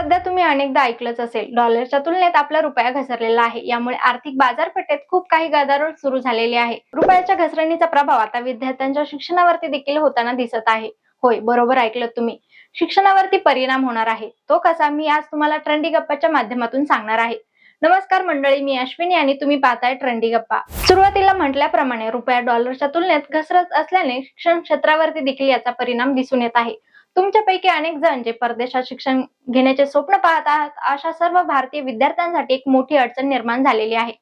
सध्या तुम्ही अनेकदा ऐकलंच असेल डॉलरच्या तुलनेत आपला रुपया घसरलेला आहे. यामुळे आर्थिक बाजारपेठेत खूप काही गदारोळ सुरू झालेली आहे. रुपयाच्या घसरणीचा प्रभाव आता विद्यार्थ्यांच्या शिक्षणावरती देखील होताना दिसत आहे. होय बरोबर ऐकलं तुम्ही. शिक्षणावरती परिणाम होणार आहे. तो कसा मी आज तुम्हाला ट्रेंडी गप्पाच्या माध्यमातून सांगणार आहे. नमस्कार मंडळी मी अश्विनी आणि तुम्ही पाहताय ट्रेंडी गप्पा. सुरुवातीला म्हटल्याप्रमाणे रुपया डॉलरच्या तुलनेत घसरत असल्याने शिक्षण क्षेत्रावरती देखील याचा परिणाम दिसून येत आहे. तुमच्यापैकी अनेक जण जे परदेशात शिक्षण घेण्याचे स्वप्न पाहत आहात अशा सर्व भारतीय विद्यार्थ्यांसाठी एक मोठी अडचण निर्माण झालेली आहे.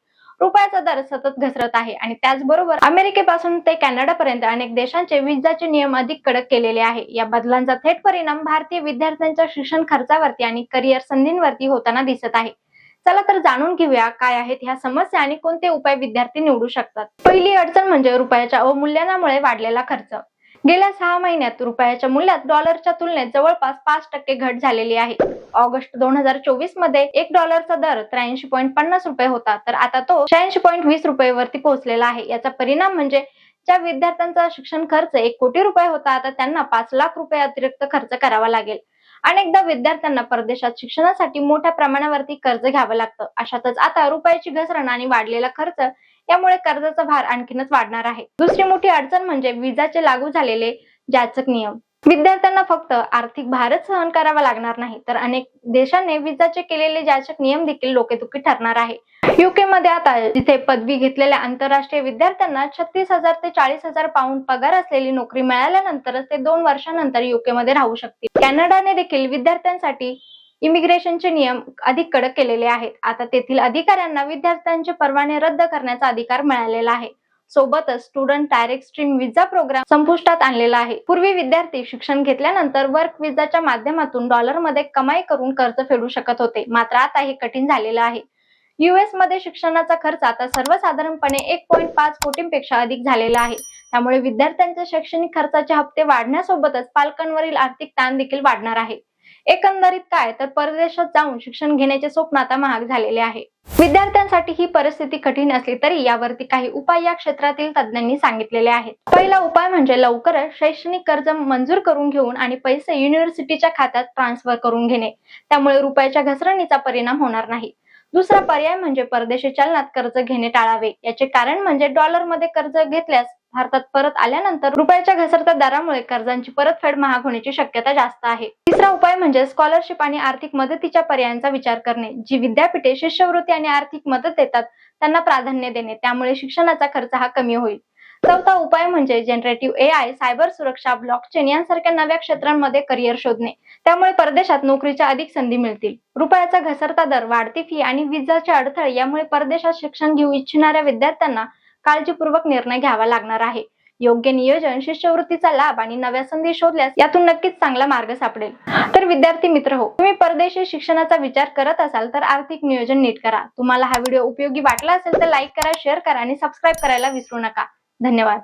रुपयाचा दर सतत घसरत आहे आणि त्याचबरोबर अमेरिकेपासून ते कॅनडापर्यंत अनेक देशांचे विजाचे नियम अधिक कडक केलेले आहे. या बदलांचा थेट परिणाम भारतीय विद्यार्थ्यांच्या शिक्षण खर्चावरती आणि करिअर संधींवरती होताना दिसत आहे. चला तर जाणून घेऊया काय आहेत ह्या समस्या आणि कोणते उपाय विद्यार्थी निवडू शकतात. पहिली अडचण म्हणजे रुपयाच्या अवमूल्यनामुळे वाढलेला खर्च. गेल्या सहा महिन्यात रुपयाच्या मूल्यात डॉलरच्या तुलनेत जवळपास पाच टक्के घट झालेली आहे. ऑगस्ट दोन हजार चोवीसमध्ये एक डॉलरचा दर त्र्याऐंशी पॉईंट पन्नास रुपये होता तर आता तो शहाऐंशी पॉईंट वीस रुपये वरती पोहोचलेला आहे. याचा परिणाम म्हणजे ज्या विद्यार्थ्यांचा शिक्षण खर्च एक कोटी रुपये होता आता त्यांना पाच लाख रुपये अतिरिक्त खर्च करावा लागेल. अनेकदा विद्यार्थ्यांना परदेशात शिक्षणासाठी मोठ्या प्रमाणावरती कर्ज घ्यावं लागतं. अशातच आता रुपयाची घसरण आणि वाढलेला खर्च त्यामुळे कर्जाचा भार आणखीनच वाढणार आहे. दुसरी मोठी अडचण म्हणजे विजाचे लागू झालेले जाचक नियम. विद्यार्थ्यांना फक्त आर्थिक भारच सहन करावा लागणार नाही तर अनेक देशांनी विजाचे केलेले जाचक नियम देखील डोकेदुखी ठरणार आहे. युके मध्ये आता जिथे पदवी घेतलेल्या आंतरराष्ट्रीय विद्यार्थ्यांना छत्तीस हजार ते चाळीस हजार पाऊंड पगार असलेली नोकरी मिळाल्यानंतरच ते दोन वर्षानंतर युके मध्ये राहू शकतील. कॅनडाने देखील विद्यार्थ्यांसाठी इमिग्रेशनचे नियम अधिक कडक केलेले आहेत. आता तेथील अधिकाऱ्यांना विद्यार्थ्यांचे परवाने रद्द करण्याचा अधिकार मिळालेला आहे. सोबतच student direct stream visa programme संपुष्टात आणलेला आहे. पूर्वी विद्यार्थी शिक्षण घेतल्यानंतर वर्क विजाच्या माध्यमातून डॉलरमध्ये कमाई करून कर्ज फेडू शकत होते. मात्र आता हे कठीण झालेलं आहे. युएसमध्ये शिक्षणाचा खर्च आता सर्वसाधारणपणे एक पॉईंट पाच कोटींपेक्षा अधिक झालेला आहे. त्यामुळे विद्यार्थ्यांच्या शैक्षणिक खर्चाचे हप्ते वाढण्यासोबतच पालकांवरील आर्थिक ताण देखील वाढणार आहे. एकंदरीत काय? तर परदेशात जाऊन शिक्षण घेण्याचे स्वप्न आता महाग झालेले आहे. विद्यार्थ्यांसाठी ही परिस्थिती कठीण असली तरी यावरती काही उपाय या क्षेत्रातील तज्ज्ञांनी सांगितलेले आहेत. पहिला उपाय म्हणजे लवकरच शैक्षणिक कर्ज मंजूर करून घेऊन आणि पैसे युनिव्हर्सिटीच्या खात्यात ट्रान्सफर करून घेणे. त्यामुळे रुपयाच्या घसरणीचा परिणाम होणार नाही. दुसरा पर्याय म्हणजे परदेशी चलनात कर्ज घेणे टाळावे. याचे कारण म्हणजे डॉलरमध्ये कर्ज घेतल्यास भारतात परत आल्यानंतर रुपयाच्या घसरत्या दरामुळे कर्जांची परतफेड महाग होण्याची शक्यता जास्त आहे. तिसरा उपाय म्हणजे स्कॉलरशिप आणि आर्थिक मदतीच्या पर्यायांचा विचार करणे. जी विद्यापीठे शिष्यवृत्ती आणि आर्थिक मदत देतात त्यांना प्राधान्य देणे. त्यामुळे शिक्षणाचा खर्च हा कमी होईल. चौथा उपाय म्हणजे जनरेटिव्ह ए आय सायबर सुरक्षा ब्लॉकचेन यांसारख्या नव्या क्षेत्रांमध्ये करिअर शोधणे. त्यामुळे परदेशात नोकरीच्या अधिक संधी मिळतील. रुपयाचा घसरता दर वाढती फी आणि विजाचे अडथळे यामुळे परदेशात शिक्षण घेऊ इच्छिणाऱ्या विद्यार्थ्यांना काळजीपूर्वक निर्णय घ्यावा लागणार आहे. योग्य नियोजन शिष्यवृत्तीचा लाभ आणि नव्या संधी शोधल्यास यातून नक्कीच चांगला मार्ग सापडेल. तर विद्यार्थी मित्र हो तुम्ही परदेशी शिक्षणाचा विचार करत असाल तर आर्थिक नियोजन नीट करा. तुम्हाला हा व्हिडिओ उपयोगी वाटला असेल तर लाईक करा शेअर करा आणि सबस्क्राईब करायला विसरू नका. धन्यवाद.